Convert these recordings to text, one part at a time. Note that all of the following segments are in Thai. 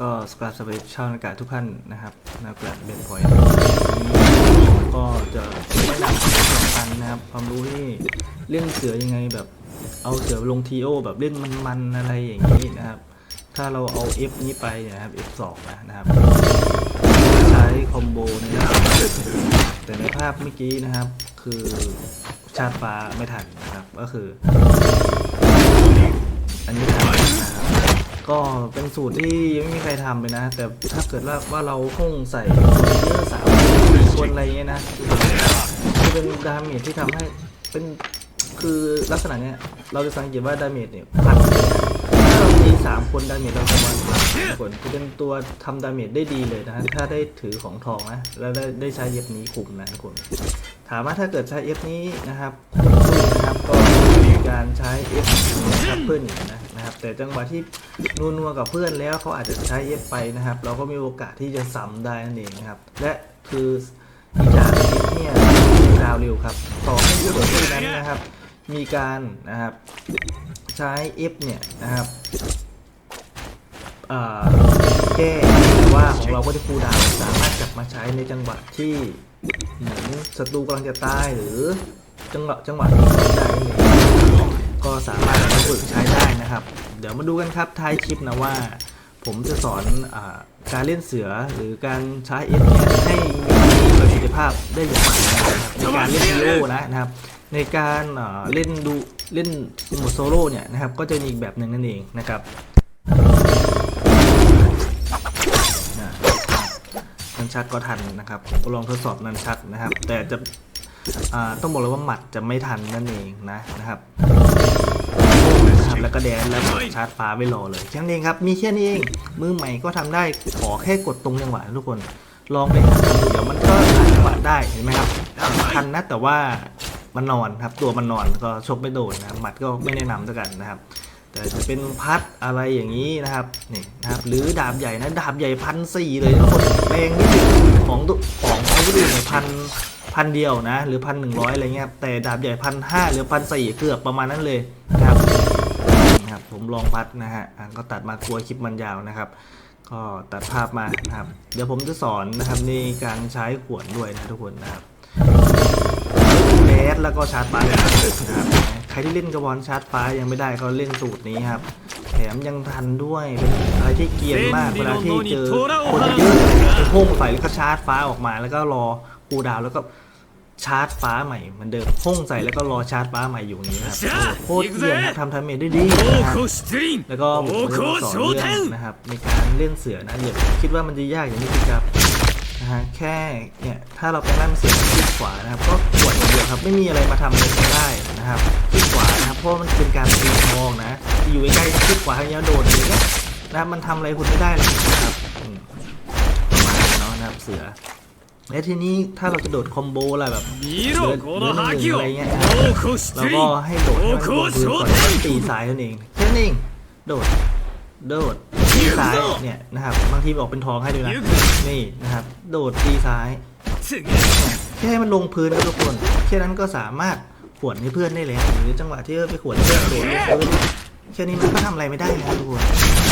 ก็สกราบสวัสดีชาวอากาศทุกท่านนะครับนักแปลเบนพอยต์ก็จะแนะนำความสำคัญนะครับ ความรู้ที่เรื่องเสือยังไงแบบ เอาเสือลงทีโอแบบเล่นมันๆอะไรอย่างนี้นะครับ ถ้าเราเอา F นี้ไปนะครับ F2 นะนะครับใช้คอมโบในระดับแต่ในภาพเมื่อกี้นะครับ คือชาร์จฟ้าไม่ทันนะครับ ก็คือ อันนี้ทันนะครับ ก็เป็นสูตรที่ยังไม่มีใครทำเลยนะ แต่ถ้าเกิดว่าว่าเราห้องใส่เยอะสามคนอะไรเงี้ยนะคือเป็นดาเมจที่ทำให้เป็นคือลักษณะเนี้ยเราจะสังเกตว่าดาเมจเนี่ยพันถ้าเรามีสามคนดาเมจเราประมาณทุกคนจะเป็นตัวทำดาเมจได้ดีเลยนะ ถ้าได้ถือของทองนะ แล้วได้ได้ใช้เย็บนี้คุมนะทุกคน ถามว่าถ้าเกิดใช้เอฟนี้นะครับนะครับก็มีการใช้เอฟนะครับเพื่อนนะ แต่จังหวะที่นัวๆกับเพื่อนแล้วเขาอาจจะใช้เอฟไปนะครับ เราก็มีโอกาสที่จะซ้ำได้นั่นเองนะครับ และคืออีกอย่างเอฟเนี่ยดาวเร็วครับต่อให้ผู้ต่อสู้นั้นนะครับ มีการนะครับใช้เอฟเนี่ยนะครับแก้ว่าของเราก็จะคูดาวสามารถกลับมาใช้ในจังหวะที่เหมือนศัตรูกำลังจะตายหรือจังหวะจังหวะที่ได้ก็สามารถฝึกใช้ได้นะครับ เดี๋ยวมาดูกันครับท้ายคลิปนะว่า ผมจะสอนอการเล่นเสือหรือการใช้เอฟบีให้มีประสิทธิภาพได้อย่างไรนะครับในการเล่นดีโอนะนะครับ ในการเล่นดูเล่นโหมดโซโล่เนี่ยนะครับ ก็จะมีอีกแบบหนึ่งนั่นเองนะครับนันชักก็ทันนะครับผมก็ลองทดสอบนันชักนะครับ แต่จะต้องบอกเลยว่าหมัดจะไม่ทันนั่นเองนะนะครับ แล้วก็แดนแล้วชาร์จฟ้าไว้รอเลยแค่นั้นเองครับ มีแค่นี้เอง มือใหม่ก็ทำได้ ขอแค่กดตรงจังหวะนะทุกคน ลองไปเดี๋ยวมันก็จังหวะได้ เห็นไหมครับทันนะแต่ว่ามันนอนครับ ตัวมันนอนก็ชกไม่โดนนะหมัดก็ไม่แนะนำด้วยกันนะครับ แต่จะเป็นพัดอะไรอย่างนี้นะครับนี่นะครับ หรือดาบใหญ่นะดาบใหญ่พันสี่เลยทุกคนแรงที่สุดของตุของอาวุธอื่นเนี่พันพันเดียวนะ หรือพันหนึ่งร้อยอะไรเงี้ยแต่ดาบใหญ่พันห้าหรือพันสี่เกือบประมาณนั้นเลย ผมลองพัดนะฮะอะก็ตัดมากลัวคลิปมันยาวนะครับ ก็ตัดภาพมานะครับ เดี๋ยวผมจะสอนนะครับในการใช้ขวดด้วยนะทุกคนนะครับแบสแล้วก็ชาร์จไฟนะครับใครที่เล่นกระบอลชาร์จไฟยังไม่ได้ก็เล่นสูตรนี้ครับแถมยังทันด้วยเป็นอะไรที่เกรียนมากเวลาที่เจอคนเยอะๆไปพุ่งใส่แล้วก็ชาร์จฟ้าออกมาแล้วก็รอคูลดาวน์แล้วก็ ชาร์จฟ้าใหม่มันเดิมพุ่งใส่แล้วก็รอชาร์จฟ้าใหม่อยู่นี้นะครับโคตรเยี่ยนทำทำเมดได้ดีแล้วก็บุกไปสอนเรื่องนะครับในการเล่นเสือนะอย่าคิดว่ามันจะยากอย่างนี้ครับนะฮะแค่เนี่ยถ้าเราไปนั่งเสืองคลิขวานะครับ ก็ขวดอย่างเดียวครับไม่มีอะไรมาทำเลยไม่ได้นะครับคลิกขวานะครับเพราะมันเป็นการตีมองนะอยู่ใกล้ๆคลิขวาให้ยาโดนเลยนะนะมันทำอะไรคุณไม่ได้เลยนะครับมาเนาะนะครับเสือ และทีนี้ถ้าเราจะโดดคอมโบอะไรแบบเลือดเลืหนึ่งอะไรเงี้ยเราก็ให้โดดให้มันพื้นก่อนตีสายนั่นเองแค่นั้นเองโดดโดดตีซ้ายเนี่ยนะครับบางทีออกเป็นทองให้ด้วยนะนี่นะครับ โดดตีสายแค่ให้มันลงพื้นนะทุกคนแค่นั้นก็สามารถขวนให้เพื่อนได้แล้วหรือจังหวะที่ไปขวนเพื่อนโดดลงแค่นี้มันก็ทำอะไรไม่ได้แล้วทุกคน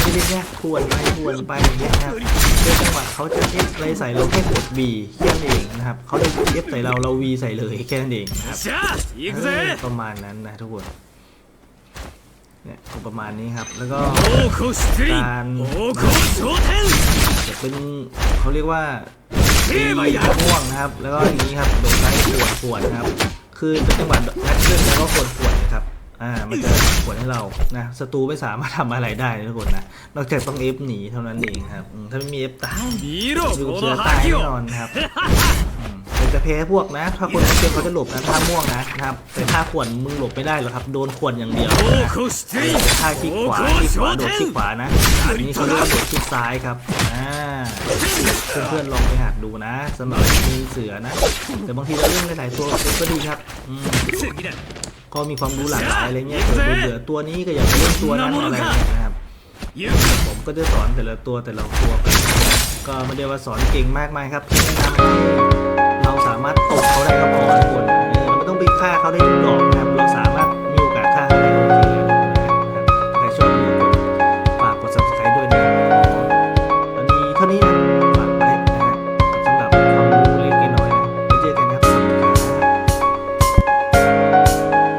ไม่ได้แยกทวนไปทวนไปอย่างเงี้ยนะครับเรื่องจังหวัดเขาจะเอฟไรใส่เราแค่กด B แค่นั้นเองนะครับเขาจะเอฟใส่เราเราวีใส่เลยแค่นั้นเองนะครับประมาณนั้นนะทุกคนเนี่ยประมาณนี้ครับ แล้วก็การจะเป็นเขาเรียกว่าตีม่วงนะครับ แล้วก็อย่างนี้ครับโดนไล่ปวดปวดนะครับ คือจังหวะนัดเคลื่อนแล้วก็ปวดปวด อ่ามันจะผลให้เรานะศัตรูไม่สามารถทำอะไรได้ทุกคนนะนอกจากต้องเอฟหนีเท่านั้นเองครับถ้าไม่มีเอฟตายดูเสือตายแน่นอนครับจะเพพวกนะ ถ้าคนเต็มเขาจะหลบนะถ้าม่วงนะครับแต่ถ้าขวนมึงหลบไม่ได้หรอกครับโดนขวนอย่างเดียวถ้าขี้ขวาขี้ขวาโดดขี้ขวานะอันนี้เขาเรียกว่าโดดขี้ซ้ายครับอ่าเพื่อนๆลองไปหัดดูนะสำหรับมีเสือนะ แต่บางทีเราเล่นหลายตัวก็ดีครับอืม ก็มีความรู้หลากหลายอะไรเงี้ยเกิดเบื่อๆตัวนี้ก็อยากไปเล่นตัวนั้นอะไรเงี้ยนะครับ行くผมก็จะสอนแต่ละตัวแต่ละตัวไปก็ไม่ได้ว่าสอนเก่งมากมายครับเพียงแนะนำ